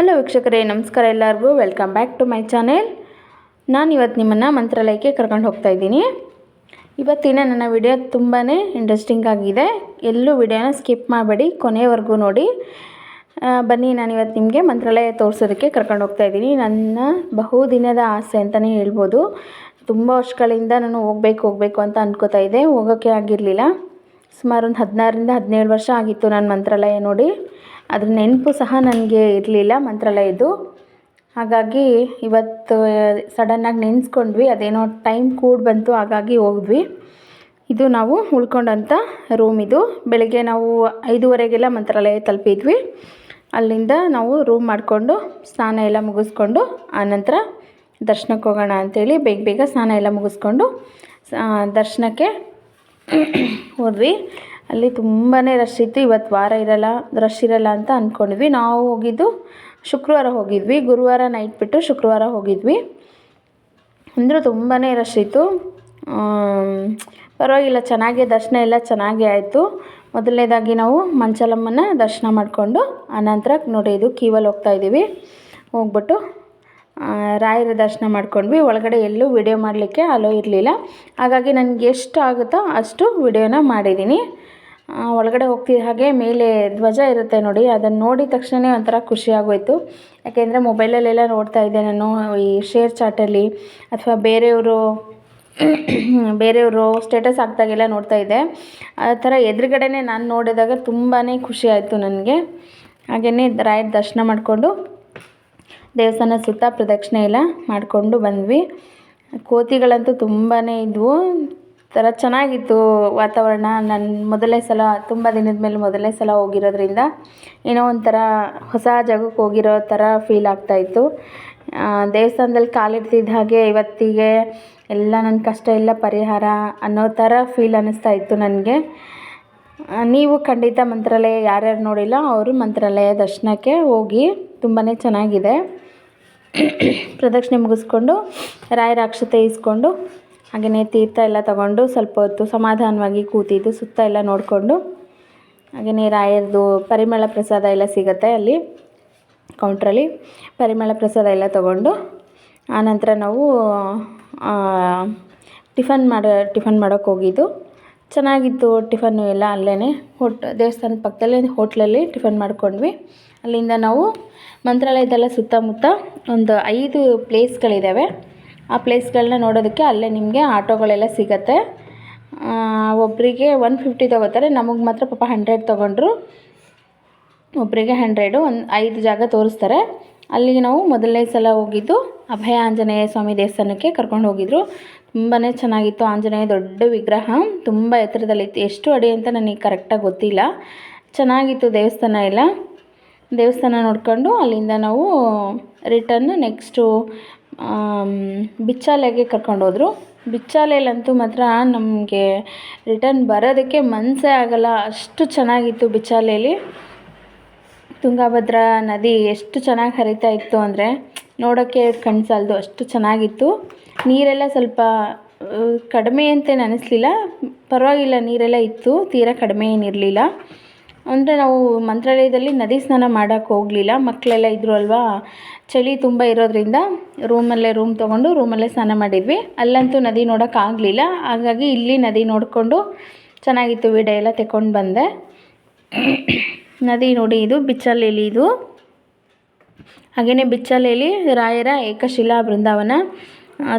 Hello ವೀಕ್ಷಕರೇ, ನಮಸ್ಕಾರ ಎಲ್ಲರಿಗೂ. Welcome back to my channel ನಾನು ಇವತ್ತು ನಿಮ್ಮನ್ನು ಮಂತ್ರಾಲಯಕ್ಕೆ ಕರ್ಕೊಂಡು ಹೋಗ್ತಾ ಇದ್ದೀನಿ. ಇವತ್ತಿನ ನನ್ನ ವಿಡಿಯೋ ತುಂಬಾ ಇಂಟ್ರೆಸ್ಟಿಂಗ್ ಆಗಿದೆ. ಎಲ್ಲೂ ವಿಡಿಯೋನ ಸ್ಕಿಪ್ ಮಾಡಬೇಡಿ ಕೊನೆಯವರೆಗೂ ನೋಡಿ. ಬನ್ನಿ ನಾನು ಇವತ್ತು ನಿಮಗೆ ಮಂತ್ರಾಲಯ ತೋರಿಸೋದಕ್ಕೆ ಕರ್ಕೊಂಡು ಹೋಗ್ತಾ ಇದ್ದೀನಿ. ನನ್ನ ಬಹುದಿನದ ಆಸೆ ಅಂತಲೇ ಹೇಳ್ಬೋದು. ತುಂಬ ವರ್ಷಗಳಿಂದ ನಾನು ಹೋಗ್ಬೇಕು, ಹೋಗಬೇಕು ಅಂತ ಅಂದ್ಕೋತಾ ಇದ್ದೆ. ಹೋಗೋಕ್ಕೆ ಆಗಿರಲಿಲ್ಲ. ಸುಮಾರು ಒಂದು ಹದಿನಾರರಿಂದ ಹದಿನೇಳು ವರ್ಷ ಆಗಿತ್ತು ನಾನು ಮಂತ್ರಾಲಯ ನೋಡಿ. ಅದ್ರ ನೆನಪು ಸಹ ನನಗೆ ಇರಲಿಲ್ಲ ಮಂತ್ರಾಲಯದ್ದು ಹಾಗಾಗಿ ಇವತ್ತು ಸಡನ್ನಾಗಿ ನೆನೆಸ್ಕೊಂಡ್ವಿ, ಅದೇನೋ ಟೈಮ್ ಕೂಡ ಬಂತು, ಹಾಗಾಗಿ ಹೋದ್ವಿ. ಇದು ನಾವು ಉಳ್ಕೊಂಡಂಥ ರೂಮ್ ಇದು. ಬೆಳಗ್ಗೆ ನಾವು ಐದೂವರೆಗೆಲ್ಲ ಮಂತ್ರಾಲಯ ತಲುಪಿದ್ವಿ. ಅಲ್ಲಿಂದ ನಾವು ರೂಮ್ ಮಾಡಿಕೊಂಡು, ಸ್ನಾನ ಎಲ್ಲ ಮುಗಿಸ್ಕೊಂಡು ಆನಂತರ ದರ್ಶನಕ್ಕೆ ಹೋಗೋಣ ಅಂಥೇಳಿ ಬೇಗ ಬೇಗ ಸ್ನಾನ ಎಲ್ಲ ಮುಗಿಸ್ಕೊಂಡು ದರ್ಶನಕ್ಕೆ ಹೋದ್ವಿ. ಅಲ್ಲಿ ತುಂಬಾ ರಶ್ ಇತ್ತು. ಇವತ್ತು ವಾರ ಇರಲ್ಲ ರಶ್ ಇರಲ್ಲ ಅಂತ ಅಂದ್ಕೊಂಡ್ವಿ ನಾವು ಹೋಗಿದ್ದು ಶುಕ್ರವಾರ ಹೋಗಿದ್ವಿ. ಗುರುವಾರ ನೈಟ್ ಬಿಟ್ಟು ಶುಕ್ರವಾರ ಹೋಗಿದ್ವಿ. ಅಂದರೂ ತುಂಬಾ ರಶ್ ಇತ್ತು. ಪರವಾಗಿಲ್ಲ, ಚೆನ್ನಾಗೇ ದರ್ಶನ ಎಲ್ಲ ಚೆನ್ನಾಗೇ ಆಯಿತು. ಮೊದಲನೇದಾಗಿ ನಾವು ಮಂಚಲಮ್ಮನ ದರ್ಶನ ಮಾಡಿಕೊಂಡು ಆನಂತರ ನೋಡಿ ಇದು ಕೀವಲ್ಲಿ ಹೋಗ್ತಾ ಇದ್ದೀವಿ. ಹೋಗ್ಬಿಟ್ಟು ರಾಯರ ದರ್ಶನ ಮಾಡ್ಕೊಂಡ್ವಿ. ಒಳಗಡೆ ಎಲ್ಲೂ ವಿಡಿಯೋ ಮಾಡಲಿಕ್ಕೆ ಅಲೋ ಇರಲಿಲ್ಲ. ಹಾಗಾಗಿ ನನಗೆ ಎಷ್ಟು ಆಗುತ್ತೋ ಅಷ್ಟು ವಿಡಿಯೋನ ಮಾಡಿದ್ದೀನಿ. ಒಳಗಡೆ ಹೋಗ್ತಿದ್ದ ಹಾಗೆ ಮೇಲೆ ಧ್ವಜ ಇರುತ್ತೆ ನೋಡಿ. ಅದನ್ನು ನೋಡಿದ ತಕ್ಷಣವೇ ಒಂಥರ ಖುಷಿಯಾಗೋಯಿತು ಯಾಕೆಂದರೆ ಮೊಬೈಲಲ್ಲೆಲ್ಲ ನೋಡ್ತಾ ಇದ್ದೆ ನಾನು ಈ ಶೇರ್ ಚಾಟಲ್ಲಿ ಅಥವಾ ಬೇರೆಯವರು ಬೇರೆಯವರು ಸ್ಟೇಟಸ್ ಹಾಕ್ದಾಗೆಲ್ಲ ನೋಡ್ತಾ ಇದ್ದೆ. ಆ ಥರ ಎದುರುಗಡೆನೇ ನಾನು ನೋಡಿದಾಗ ತುಂಬಾ ಖುಷಿ ಆಯಿತು ನನಗೆ. ಹಾಗೆಯೇ ರಾಯರ ದರ್ಶನ ಮಾಡಿಕೊಂಡು ದೇವಸ್ಥಾನ ಸುತ್ತ ಪ್ರದಕ್ಷಿಣೆ ಎಲ್ಲ ಮಾಡಿಕೊಂಡು ಬಂದ್ವಿ. ಕೋತಿಗಳಂತೂ ತುಂಬಾ ಇದ್ವು. ಥರ ಚೆನ್ನಾಗಿತ್ತು ವಾತಾವರಣ. ನಾನು ಮೊದಲನೇ ಸಲ, ತುಂಬ ದಿನದ ಮೇಲೆ ಮೊದಲನೇ ಸಲ ಹೋಗಿರೋದ್ರಿಂದ ಏನೋ ಒಂಥರ ಹೊಸ ಜಾಗಕ್ಕೆ ಹೋಗಿರೋ ಥರ ಫೀಲ್ ಆಗ್ತಾಯಿತ್ತು ದೇವಸ್ಥಾನದಲ್ಲಿ ಕಾಲಿಡ್ತಿದ್ದ ಹಾಗೆ ಇವತ್ತಿಗೆ ಎಲ್ಲ ನನ್ನ ಕಷ್ಟ, ಎಲ್ಲ ಪರಿಹಾರ ಅನ್ನೋ ಥರ ಫೀಲ್ ಅನ್ನಿಸ್ತಾ ಇತ್ತು ನನಗೆ. ನೀವು ಖಂಡಿತ ಮಂತ್ರಾಲಯ ಯಾರ್ಯಾರು ನೋಡಿಲ್ಲ, ಅವರು ಮಂತ್ರಾಲಯ ದರ್ಶನಕ್ಕೆ ಹೋಗಿ ತುಂಬಾ ಚೆನ್ನಾಗಿದೆ. ಪ್ರದಕ್ಷಿಣೆ ಮುಗಿಸ್ಕೊಂಡು ರಾಯರ ಅಕ್ಷತೆ ಇಸ್ಕೊಂಡು ಹಾಗೆಯೇ ತೀರ್ಥ ಎಲ್ಲ ತಗೊಂಡು ಸ್ವಲ್ಪ ಹೊತ್ತು ಸಮಾಧಾನವಾಗಿ ಕೂತಿದ್ದು, ಸುತ್ತ ಎಲ್ಲ ನೋಡಿಕೊಂಡು. ಹಾಗೆಯೇ ರಾಯರದು ಪರಿಮಳ ಪ್ರಸಾದ ಎಲ್ಲ ಸಿಗುತ್ತೆ ಅಲ್ಲಿ ಕೌಂಟ್ರಲ್ಲಿ ಪರಿಮಳ ಪ್ರಸಾದ ಎಲ್ಲ ತಗೊಂಡು ಆನಂತರ ನಾವು ಟಿಫನ್ ಮಾಡೋ, ಟಿಫನ್ ಮಾಡೋಕ್ಕೆ ಹೋಗಿದ್ದು. ಚೆನ್ನಾಗಿತ್ತು ಟಿಫನ್ನು ಎಲ್ಲ ಅಲ್ಲೇ ಹೋಟ್, ದೇವಸ್ಥಾನದ ಪಕ್ಕದಲ್ಲೇ, ಹೋಟ್ಲಲ್ಲಿ ಟಿಫನ್ ಮಾಡ್ಕೊಂಡ್ವಿ. ಅಲ್ಲಿಂದ ನಾವು ಮಂತ್ರಾಲಯದೆಲ್ಲ ಸುತ್ತಮುತ್ತ ಒಂದು ಐದು ಪ್ಲೇಸ್ಗಳಿದ್ದಾವೆ. ಆ ಪ್ಲೇಸ್ಗಳನ್ನ ನೋಡೋದಕ್ಕೆ ಅಲ್ಲೇ ನಿಮಗೆ ಆಟೋಗಳೆಲ್ಲ ಸಿಗತ್ತೆ. ಒಬ್ಬರಿಗೆ ಒನ್ ಫಿಫ್ಟಿ ತೊಗೋತಾರೆ, ನಮಗೆ ಮಾತ್ರ ಪಾಪ ಹಂಡ್ರೆಡ್ ತೊಗೊಂಡ್ರು. ಒಬ್ಬರಿಗೆ ಹಂಡ್ರೆಡು, ಒಂದು ಐದು ಜಾಗ ತೋರಿಸ್ತಾರೆ. ಅಲ್ಲಿಗೆ ನಾವು ಮೊದಲನೇ ಸಲ ಹೋಗಿದ್ದು ಅಭಯ ಆಂಜನೇಯ ಸ್ವಾಮಿ ದೇವಸ್ಥಾನಕ್ಕೆ ಕರ್ಕೊಂಡು ಹೋಗಿದ್ರು. ತುಂಬಾ ಚೆನ್ನಾಗಿತ್ತು ಆಂಜನೇಯ, ದೊಡ್ಡ ವಿಗ್ರಹ. ತುಂಬ ಎತ್ತರದಲ್ಲಿತ್ತು. ಎಷ್ಟು ಅಡಿ ಅಂತ ನನಗೆ ಕರೆಕ್ಟಾಗಿ ಗೊತ್ತಿಲ್ಲ. ಚೆನ್ನಾಗಿತ್ತು ದೇವಸ್ಥಾನ ಎಲ್ಲ. ದೇವಸ್ಥಾನ ನೋಡಿಕೊಂಡು ಅಲ್ಲಿಂದ ನಾವು ರಿಟರ್ನ್ ನೆಕ್ಸ್ಟು ಬಿಚ್ಚಾಲೆಗೆ ಕರ್ಕೊಂಡೋದ್ರು. ಬಿಚ್ಚಾಲೆಯಲ್ಲಂತೂ ಮಾತ್ರ ನಮಗೆ ರಿಟರ್ನ್ ಬರೋದಕ್ಕೆ ಮನಸ್ಸೇ ಆಗಲ್ಲ. ಅಷ್ಟು ಚೆನ್ನಾಗಿತ್ತು ಬಿಚ್ಚಾಲೆಯಲ್ಲಿ ತುಂಗಭದ್ರಾ ನದಿ ಎಷ್ಟು ಚೆನ್ನಾಗಿ ಹರಿತಾ ಇತ್ತು ಅಂದರೆ ನೋಡೋಕ್ಕೆ ಕಣ್ಣು ಸಾಲದು ಅಷ್ಟು ಚೆನ್ನಾಗಿತ್ತು. ನೀರೆಲ್ಲ ಸ್ವಲ್ಪ ಕಡಿಮೆ ಅಂತೇನು ಅನ್ನಿಸ್ಲಿಲ್ಲ ಪರವಾಗಿಲ್ಲ, ನೀರೆಲ್ಲ ಇತ್ತು. ತೀರಾ ಕಡಿಮೆ ಏನಿರಲಿಲ್ಲ. ಅಂದರೆ ನಾವು ಮಂತ್ರಾಲಯದಲ್ಲಿ ನದಿ ಸ್ನಾನ ಮಾಡೋಕ್ಕೆ ಹೋಗಲಿಲ್ಲ. ಮಕ್ಕಳೆಲ್ಲ ಇದ್ದರು ಅಲ್ವಾ? ಚಳಿ ತುಂಬ ಇರೋದ್ರಿಂದ ರೂಮಲ್ಲೇ ರೂಮ್ ತೊಗೊಂಡು ರೂಮಲ್ಲೇ ಸ್ನಾನ ಮಾಡಿದ್ವಿ. ಅಲ್ಲಂತೂ ನದಿ ನೋಡೋಕ್ಕಾಗಲಿಲ್ಲ ಹಾಗಾಗಿ ಇಲ್ಲಿ ನದಿ ನೋಡಿಕೊಂಡು ಚೆನ್ನಾಗಿತ್ತು ವಿಡಿಯೋ ಎಲ್ಲ ತೆಕೊಂಡು ಬಂದೆ. ನದಿ ನೋಡಿ ಇದು ಬಿಚ್ಚಲೆಲಿ ಇದು. ಹಾಗೆಯೇ ಬಿಚ್ಚಲೆಯಲ್ಲಿ ರಾಯರ ಏಕಶಿಲಾ ಬೃಂದಾವನ.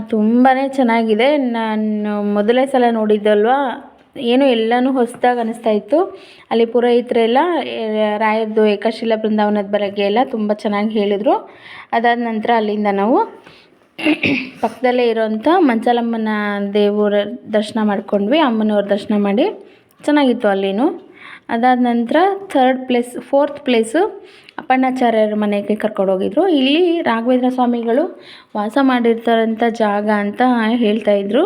ತುಂಬಾ ಚೆನ್ನಾಗಿದೆ. ನಾನು ಮೊದಲೇ ಸಲ ನೋಡಿದ್ದಲ್ವಾ? ಏನು ಎಲ್ಲನೂ ಹೊಸದಾಗಿ ಅನಿಸ್ತಾ ಇತ್ತು. ಅಲ್ಲಿ ಪುರೋಹಿತರೆಲ್ಲ ರಾಯರದು ಏಕಶಿಲಾ ಬೃಂದಾವನದ ಬಗ್ಗೆ ಎಲ್ಲ ತುಂಬ ಚೆನ್ನಾಗಿ ಹೇಳಿದರು. ಅದಾದ ನಂತರ ಅಲ್ಲಿಂದ ನಾವು ಪಕ್ಕದಲ್ಲೇ ಇರೋವಂಥ ಮಂಚಾಲಮ್ಮನ ದೇವರ ದರ್ಶನ ಮಾಡ್ಕೊಂಡ್ವಿ. ಅಮ್ಮನವ್ರ ದರ್ಶನ ಮಾಡಿ ಚೆನ್ನಾಗಿತ್ತು ಅಲ್ಲಿನೂ. ಅದಾದ ನಂತರ ಥರ್ಡ್ ಪ್ಲೇಸ್, ಫೋರ್ತ್ ಪ್ಲೇಸು ಅಪ್ಪಣ್ಣಾಚಾರ್ಯರ ಮನೆಗೆ ಕರ್ಕೊಂಡು ಹೋಗಿದ್ರು. ಇಲ್ಲಿ ರಾಘವೇಂದ್ರ ಸ್ವಾಮಿಗಳು ವಾಸ ಮಾಡಿರ್ತಾರಂಥ ಜಾಗ ಅಂತ ಹೇಳ್ತಾಯಿದ್ರು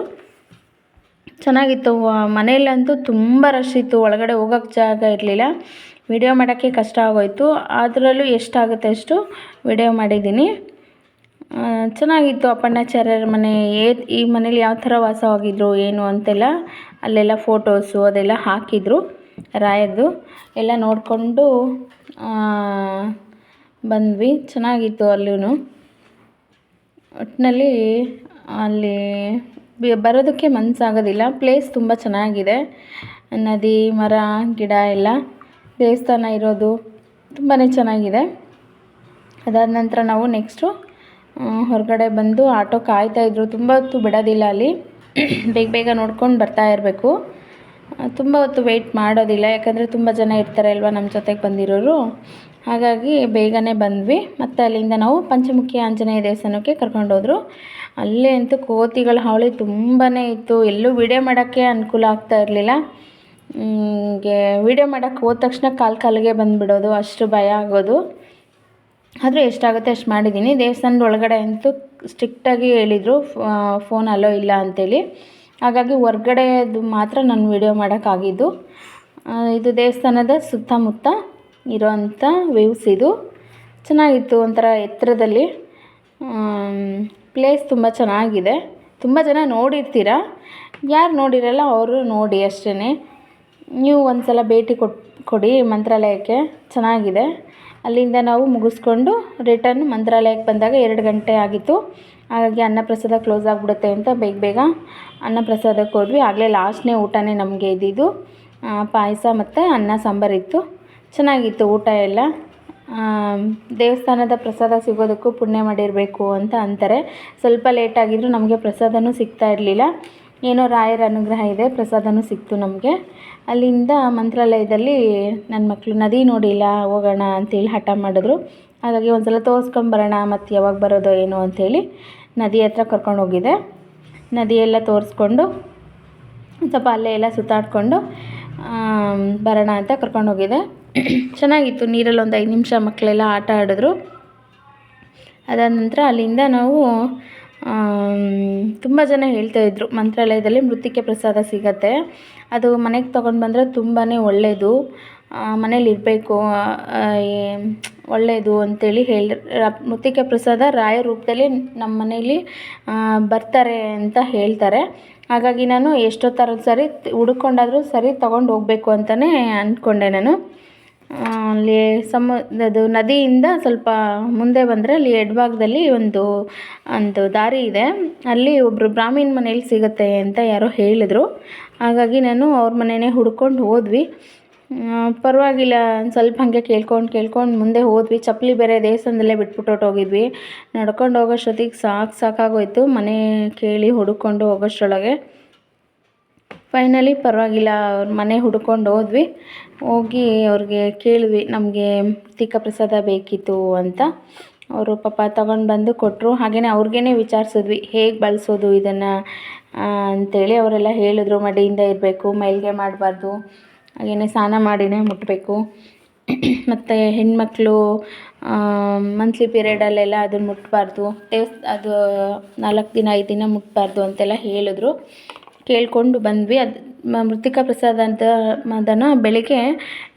ಚೆನ್ನಾಗಿತ್ತು. ಮನೆಯಲ್ಲಂತೂ ತುಂಬ ರಶ್ ಇತ್ತು. ಒಳಗಡೆ ಹೋಗೋಕ್ಕೆ ಜಾಗ ಇರಲಿಲ್ಲ. ವಿಡಿಯೋ ಮಾಡೋಕ್ಕೆ ಕಷ್ಟ ಆಗೋಯಿತು. ಅದರಲ್ಲೂ ಎಷ್ಟಾಗುತ್ತೆ ಅಷ್ಟು ವಿಡಿಯೋ ಮಾಡಿದ್ದೀನಿ. ಚೆನ್ನಾಗಿತ್ತು ಅಪ್ಪಣ್ಣಾಚಾರ್ಯರ ಮನೆ. ಏ, ಈ ಮನೇಲಿ ಯಾವ ಥರ ವಾಸವಾಗಿದ್ರು ಏನು ಅಂತೆಲ್ಲ ಅಲ್ಲೆಲ್ಲ ಫೋಟೋಸು ಅದೆಲ್ಲ ಹಾಕಿದ್ರು, ರಾಯದ್ದು. ಎಲ್ಲ ನೋಡಿಕೊಂಡು ಬಂದ್ವಿ. ಚೆನ್ನಾಗಿತ್ತು ಅಲ್ಲೂ ಒಟ್ಟಿನಲ್ಲಿ ಅಲ್ಲಿ ಬರೋದಕ್ಕೆ ಮನಸ್ಸಾಗೋದಿಲ್ಲ ಪ್ಲೇಸ್ ತುಂಬ ಚೆನ್ನಾಗಿದೆ. ನದಿ, ಮರ, ಗಿಡ ಎಲ್ಲ ದೇವಸ್ಥಾನ ಇರೋದು ತುಂಬಾ ಚೆನ್ನಾಗಿದೆ. ಅದಾದ ನಂತರ ನಾವು ನೆಕ್ಸ್ಟು ಹೊರಗಡೆ ಬಂದು ಆಟೋ ಕಾಯ್ತಾಯಿದ್ರು ತುಂಬ ಹೊತ್ತು ಬಿಡೋದಿಲ್ಲ ಅಲ್ಲಿ. ಬೇಗ ಬೇಗ ನೋಡ್ಕೊಂಡು ಬರ್ತಾ ಇರಬೇಕು. ತುಂಬ ಹೊತ್ತು ವೆಯ್ಟ್ ಮಾಡೋದಿಲ್ಲ. ಯಾಕಂದರೆ ತುಂಬ ಜನ ಇರ್ತಾರೆ ಅಲ್ವಾ ನಮ್ಮ ಜೊತೆಗೆ ಬಂದಿರೋರು. ಹಾಗಾಗಿ ಬೇಗನೆ ಬಂದ್ವಿ. ಮತ್ತು ಅಲ್ಲಿಂದ ನಾವು ಪಂಚಮುಖಿ ಆಂಜನೇಯ ದೇವಸ್ಥಾನಕ್ಕೆ ಕರ್ಕೊಂಡೋದ್ರು ಅಲ್ಲೇ ಅಂತೂ ಕೋತಿಗಳ ಹಾವಳಿ ತುಂಬಾ ಇತ್ತು. ಎಲ್ಲೂ ವಿಡಿಯೋ ಮಾಡೋಕ್ಕೆ ಅನುಕೂಲ ಆಗ್ತಾ ಇರಲಿಲ್ಲ. ಹಿಂಗೆ ವಿಡಿಯೋ ಮಾಡೋಕ್ಕೆ ಹೋದ ತಕ್ಷಣ ಕಾಲು ಕಾಲಿಗೆ ಬಂದುಬಿಡೋದು, ಅಷ್ಟು ಭಯ ಆಗೋದು. ಆದರೂ ಎಷ್ಟಾಗುತ್ತೆ ಅಷ್ಟು ಮಾಡಿದ್ದೀನಿ. ದೇವಸ್ಥಾನದ ಒಳಗಡೆ ಅಂತೂ ಸ್ಟ್ರಿಕ್ಟಾಗಿ ಹೇಳಿದರು ಫೋನ್ ಅಲೋ ಇಲ್ಲ ಅಂತೇಳಿ. ಹಾಗಾಗಿ ಹೊರ್ಗಡೆದು ಮಾತ್ರ ನಾನು ವಿಡಿಯೋ ಮಾಡೋಕ್ಕಾಗಿದ್ದು ಇದು ದೇವಸ್ಥಾನದ ಸುತ್ತಮುತ್ತ ಇರೋವಂಥ ವ್ಯೂಸ್ ಇದು. ಚೆನ್ನಾಗಿತ್ತು ಒಂಥರ ಎತ್ತರದಲ್ಲಿ. ಪ್ಲೇಸ್ ತುಂಬ ಚೆನ್ನಾಗಿದೆ. ತುಂಬ ಜನ ನೋಡಿರ್ತೀರ? ಯಾರು ನೋಡಿರಲ್ಲ ಅವರು ನೋಡಿ ಅಷ್ಟೇ ನೀವು ಒಂದು ಸಲ ಭೇಟಿ ಕೊಟ್, ಕೊಡಿ ಮಂತ್ರಾಲಯಕ್ಕೆ. ಚೆನ್ನಾಗಿದೆ. ಅಲ್ಲಿಂದ ನಾವು ಮುಗಿಸ್ಕೊಂಡು ರಿಟರ್ನ್ ಮಂತ್ರಾಲಯಕ್ಕೆ ಬಂದಾಗ ಎರಡು ಗಂಟೆ ಆಗಿತ್ತು. ಹಾಗಾಗಿ ಅನ್ನಪ್ರಸಾದ ಕ್ಲೋಸ್ ಆಗಿಬಿಡುತ್ತೆ ಅಂತ ಬೇಗ ಬೇಗ ಅನ್ನಪ್ರಸಾದಕ್ಕೆ ಹೋದ್ವಿ. ಆಗಲೇ ಲಾಸ್ಟ್ನೇ ಊಟನೇ ನಮಗೆ ಇದ್ದಿದ್ದು ಪಾಯಸ ಮತ್ತು ಅನ್ನ ಸಾಂಬಾರಿತ್ತು. ಚೆನ್ನಾಗಿತ್ತು ಊಟ ಎಲ್ಲ. ದೇವಸ್ಥಾನದ ಪ್ರಸಾದ ಸಿಗೋದಕ್ಕೂ ಪುಣ್ಯ ಮಾಡಿರಬೇಕು ಅಂತ ಅಂತಾರೆ. ಸ್ವಲ್ಪ ಲೇಟ್ ಆಗಿದ್ರು ನಮಗೆ ಪ್ರಸಾದನೂ ಸಿಗ್ತಾ ಇರಲಿಲ್ಲ. ಏನೋ ರಾಯರ ಅನುಗ್ರಹ ಇದೆ, ಪ್ರಸಾದನೂ ಸಿಕ್ತು ನಮಗೆ. ಅಲ್ಲಿಂದ ಮಂತ್ರಾಲಯದಲ್ಲಿ ನನ್ನ ಮಕ್ಕಳು ನದಿ ನೋಡಿಲ್ಲ, ಹೋಗೋಣ ಅಂತೇಳಿ ಹಠ ಮಾಡಿದ್ರು. ಹಾಗಾಗಿ ಒಂದು ಸಲ ತೋರಿಸ್ಕೊಂಬರೋಣ ಮತ್ತು ಯಾವಾಗ ಬರೋದೋ ಏನೋ ಅಂಥೇಳಿ ನದಿ ಹತ್ರ ಕರ್ಕೊಂಡು ಹೋಗಿದ್ದೆ. ನದಿ ಎಲ್ಲ ತೋರಿಸ್ಕೊಂಡು ಸ್ವಲ್ಪ ಅಲ್ಲೇ ಎಲ್ಲ ಸುತ್ತಾಡಿಕೊಂಡು ಬರೋಣ ಅಂತ ಕರ್ಕೊಂಡು ಹೋಗಿದ್ದೆ. ಚೆನ್ನಾಗಿತ್ತು ನೀರಲ್ಲಿ ಒಂದು ಐದು ನಿಮಿಷ ಮಕ್ಕಳೆಲ್ಲ ಆಟ ಆಡಿದ್ರು. ಅದಾದ ನಂತರ ಅಲ್ಲಿಂದ ನಾವು ತುಂಬ ಜನ ಹೇಳ್ತಾ ಹೇಳ್ತಾಯಿದ್ರು ಮಂತ್ರಾಲಯದಲ್ಲಿ ಮೃತ್ತಿಕೆ ಪ್ರಸಾದ ಸಿಗತ್ತೆ. ಅದು ಮನೆಗೆ ತೊಗೊಂಡು ಬಂದರೆ ತುಂಬಾ ಒಳ್ಳೆಯದು ಮನೇಲಿ ಇರಬೇಕು ಒಳ್ಳೆಯದು ಅಂತೇಳಿ ಹೇಳಿ ಮೃತ್ತಿಕೆ ಪ್ರಸಾದ ರಾಯ ರೂಪದಲ್ಲಿ ನಮ್ಮ ಮನೇಲಿ ಬರ್ತಾರೆ ಅಂತ ಹೇಳ್ತಾರೆ. ಹಾಗಾಗಿ ನಾನು ಎಷ್ಟೊತ್ತಾದ್ರೂ ಸರಿ, ಹುಡುಕೊಂಡಾದರೂ ಸರಿ ತೊಗೊಂಡು ಹೋಗಬೇಕು ಅಂತಲೇ ಅಂದ್ಕೊಂಡೆ ನಾನು. ಅಲ್ಲಿ ಸಮ, ಅದು ನದಿಯಿಂದ ಸ್ವಲ್ಪ ಮುಂದೆ ಬಂದರೆ ಅಲ್ಲಿ ಎಡಭಾಗದಲ್ಲಿ ಒಂದು ಒಂದು ದಾರಿ ಇದೆ. ಅಲ್ಲಿ ಒಬ್ಬರು ಬ್ರಾಹ್ಮಣ ಮನೇಲಿ ಸಿಗುತ್ತೆ ಅಂತ ಯಾರೋ ಹೇಳಿದರು. ಹಾಗಾಗಿ ನಾನು ಅವ್ರ ಮನೆಯೇ ಹುಡ್ಕೊಂಡು ಹೋದ್ವಿ. ಪರವಾಗಿಲ್ಲ, ಒಂದು ಸ್ವಲ್ಪ ಹಾಗೆ ಕೇಳ್ಕೊಂಡು ಕೇಳ್ಕೊಂಡು ಮುಂದೆ ಹೋದ್ವಿ. ಚಪ್ಪಲಿ ಬೇರೆ ದೇವಸ್ಥಾನದಲ್ಲೇ ಬಿಟ್ಬಿಟ್ಟು ಹೋಗಿದ್ವಿ ನಡ್ಕೊಂಡು ಹೋಗೋಷ್ಟೊತ್ತಿಗೆ ಸಾಕು ಸಾಕಾಗೋಯ್ತು. ಮನೆ ಕೇಳಿ ಹುಡುಕೊಂಡು ಹೋಗೋಷ್ಟರೊಳಗೆ ಫೈನಲಿ ಪರವಾಗಿಲ್ಲ, ಅವ್ರ ಮನೆ ಹುಡ್ಕೊಂಡು ಹೋದ್ವಿ. ಹೋಗಿ ಅವ್ರಿಗೆ ಕೇಳಿದ್ವಿ, ನಮಗೆ ತಿಕ್ಕ ಪ್ರಸಾದ ಬೇಕಿತ್ತು ಅಂತ. ಅವರು ಪಾಪ ತಗೊಂಡು ಬಂದು ಕೊಟ್ಟರು ಹಾಗೆಯೇ ಅವ್ರಿಗೇ ವಿಚಾರಿಸಿದ್ವಿ, ಹೇಗೆ ಬಳಸೋದು ಇದನ್ನು? ಅಂತೇಳಿ ಅವರೆಲ್ಲ ಹೇಳಿದ್ರು, ಮಡಿಯಿಂದ ಇರಬೇಕು, ಮೈಲಿಗೆ ಮಾಡಬಾರ್ದು. ಹಾಗೆಯೇ ಸ್ನಾನ ಮಾಡಿನೇ ಮುಟ್ಟಬೇಕು ಮತ್ತು ಹೆಣ್ಮಕ್ಳು ಮಂತ್ಲಿ ಪೀರಿಯಡಲ್ಲೆಲ್ಲ ಅದನ್ನು ಮುಟ್ಟಬಾರ್ದು ದೇವ್ಸ್, ಅದು ನಾಲ್ಕು ದಿನ, ಐದು ದಿನ ಮುಟ್ಟಬಾರ್ದು ಅಂತೆಲ್ಲ ಹೇಳಿದ್ರು. ಕೇಳಿಕೊಂಡು ಬಂದ್ವಿ. ಅದು ಮೃತ್ತಿಕ ಪ್ರಸಾದ ಅಂತ ಅದನ್ನು ಬೆಳಿಗ್ಗೆ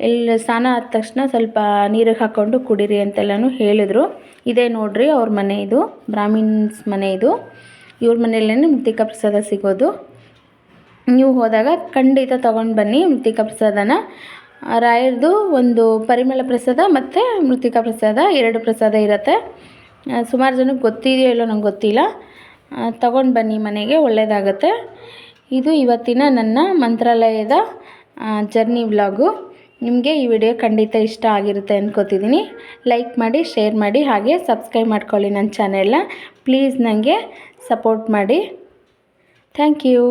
ಇಲ್ಲಿ ಸ್ನಾನ ಆದ ತಕ್ಷಣ ಸ್ವಲ್ಪ ನೀರಿಗೆ ಹಾಕ್ಕೊಂಡು ಕುಡೀರಿ ಅಂತೆಲ್ಲನೂ ಹೇಳಿದ್ರು. ಇದೇ ನೋಡ್ರಿ ಅವ್ರ ಮನೆ ಇದು, ಬ್ರಾಹ್ಮಿನ್ಸ್ ಮನೆ ಇದು. ಇವ್ರ ಮನೆಯಲ್ಲೇ ಮೃತ್ತಿಕಾ ಪ್ರಸಾದ ಸಿಗೋದು. ನೀವು ಹೋದಾಗ ಖಂಡಿತ ತೊಗೊಂಡು ಬನ್ನಿ ಮೃತಿಕಾ ಪ್ರಸಾದನ. ರಾಯರ್ದು ಒಂದು ಪರಿಮಳ ಪ್ರಸಾದ ಮತ್ತು ಮೃತಿಕಾ ಪ್ರಸಾದ, ಎರಡು ಪ್ರಸಾದ ಇರುತ್ತೆ. ಸುಮಾರು ಜನಕ್ಕೆ ಗೊತ್ತಿದೆಯೋ ಇಲ್ಲೋ ನಂಗೆ ಗೊತ್ತಿಲ್ಲ. ತಗೊಂಡು ಬನ್ನಿ ಮನೆಗೆ ಒಳ್ಳೆಯದಾಗತ್ತೆ ಇದು ಇವತ್ತಿನ ನನ್ನ ಮಂತ್ರಾಲಯದ ಜರ್ನಿ ವ್ಲಾಗು. ನಿಮಗೆ ಈ ವಿಡಿಯೋ ಖಂಡಿತ ಇಷ್ಟ ಆಗಿರುತ್ತೆ ಅಂದ್ಕೋತಿದ್ದೀನಿ ಲೈಕ್ ಮಾಡಿ, ಶೇರ್ ಮಾಡಿ, ಹಾಗೆ ಸಬ್ಸ್ಕ್ರೈಬ್ ಮಾಡ್ಕೊಳ್ಳಿ ನನ್ನ ಚಾನೆಲ್ನ. ಪ್ಲೀಸ್ ನನಗೆ ಸಪೋರ್ಟ್ ಮಾಡಿ. Thank you.